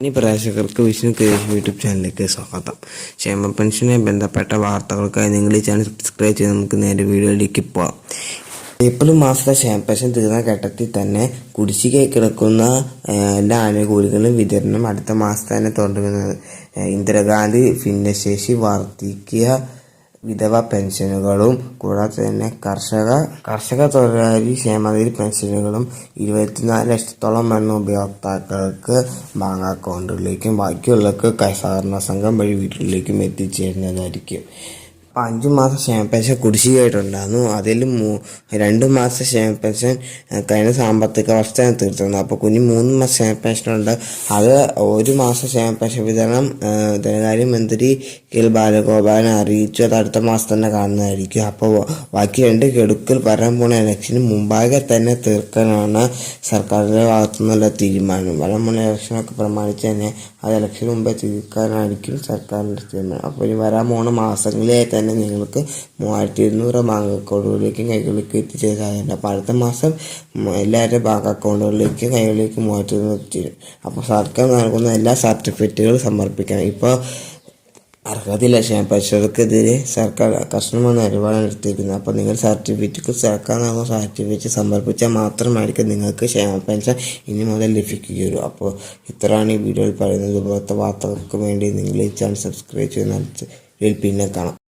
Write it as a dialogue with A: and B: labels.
A: ഇനി പ്രേക്ഷകർക്ക് Vishnu case YouTube ചാനലിലേക്ക് സ്വാഗതം. ക്ഷേമ പെൻഷനെ ബന്ധപ്പെട്ട വാർത്തകൾക്കായി നിങ്ങൾ ഈ ചാനൽ സബ്സ്ക്രൈബ് ചെയ്ത് നമുക്ക് നേരെ വീഡിയോയിലേക്ക് പോവാം ഏപ്രിൽ മാസത്തെ ക്ഷേമ പെൻഷൻ തീർന്ന ഘട്ടത്തിൽ തന്നെ കുടിശ്ശികയായി കിടക്കുന്ന എല്ലാ ആനുകൂല്യങ്ങളും വിതരണം അടുത്ത മാസത്തെ തന്നെ തുടങ്ങുന്നത് ഏഹ്, ഇന്ദിരാഗാന്ധി ഭിന്നശേഷി വർദ്ധിക്കുക വിധവ പെൻഷനുകളും കൂടാതെ തന്നെ കർഷക കർഷക തൊഴിലാളി ക്ഷേമനിധി പെൻഷനുകളും ഇരുപത്തിനാല് ലക്ഷത്തോളം എണ്ണ ഉപയോക്താക്കൾക്ക് ബാങ്ക് അക്കൗണ്ടുകളിലേക്കും ബാക്കിയുള്ളവർക്ക് സഹകരണ സംഘം വഴി വീട്ടിലേക്കും എത്തിച്ചേരുന്നതായിരിക്കും. അപ്പം അഞ്ച് മാസം ക്ഷേമ പെൻഷൻ കുടിശ്ശികയായിട്ടുണ്ടായിരുന്നു. അതിൽ മൂ രണ്ട് മാസം ക്ഷേമ പെൻഷൻ കഴിഞ്ഞ സാമ്പത്തിക വർഷത്തെ തീർത്തിരുന്നു അപ്പോൾ കുഞ്ഞ് മൂന്ന് മാസം ക്ഷേമ പെൻഷനുണ്ട് അത് ഒരു മാസം ക്ഷേമ പെൻഷൻ വിതരണം ധനകാര്യ ധനകാര്യമന്ത്രി കെ എൽ ബാലഗോപാലൻ അറിയിച്ചു. അത് അടുത്ത മാസം തന്നെ കാണുന്നതായിരിക്കും. അപ്പോൾ ബാക്കി രണ്ട് ഗഡുക്കൾ വരാൻ പോണ ഇലക്ഷന് മുമ്പാകെ തന്നെ തീർക്കാനാണ് സർക്കാരിന്റെ ഭാഗത്തു നിന്നുള്ള തീരുമാനം. വരാൻ പോണ ഇലക്ഷനൊക്കെ പ്രമാണിച്ച് തന്നെ അത് ഇലക്ഷന് മുമ്പേ തീർക്കാനായിരിക്കും സർക്കാരിന്റെ തീരുമാനം. അപ്പോൾ ഇനി വരാൻ പോണ മാസങ്ങളിലായി തന്നെ ഞങ്ങൾക്ക് മൂവായിരത്തി ഇരുന്നൂറ് ബാങ്ക് അക്കൗണ്ടുകളിലേക്കും കൈകളിലേക്ക് എത്തിച്ചേരാറുണ്ട് അപ്പോൾ അടുത്ത മാസം എല്ലാവരുടെ ബാങ്ക് അക്കൗണ്ടുകളിലേക്കും കൈകളിലേക്ക് മൂവായിരത്തി ഇരുന്നൂറ് എത്തിച്ചേരും അപ്പോൾ സർക്കാർ നൽകുന്ന എല്ലാ സർട്ടിഫിക്കറ്റുകളും സമർപ്പിക്കണം ഇപ്പോൾ അർഹതയില്ല ക്ഷേമ പരിശോധനക്കെതിരെ സർക്കാർ കർശനമായ നിലപാടാണ് എടുത്തിരിക്കുന്നത് അപ്പോൾ നിങ്ങൾ സർട്ടിഫിക്കറ്റ് സർക്കാർ നൽകുന്ന സർട്ടിഫിക്കറ്റ് സമർപ്പിച്ചാൽ മാത്രമായിരിക്കും നിങ്ങൾക്ക് ക്ഷേമ പെൻഷൻ ഇനി മുതൽ ലഭിക്കുകയുള്ളൂ. അപ്പോൾ ഇത്രയാണ് ഈ വീഡിയോയിൽ പറയുന്നത്. ഇതുപോലത്തെ വാർത്തകൾക്ക് വേണ്ടി നിങ്ങൾ ഈ ചാനൽ സബ്സ്ക്രൈബ് ചെയ്യുന്ന പിന്നെ കാണാം.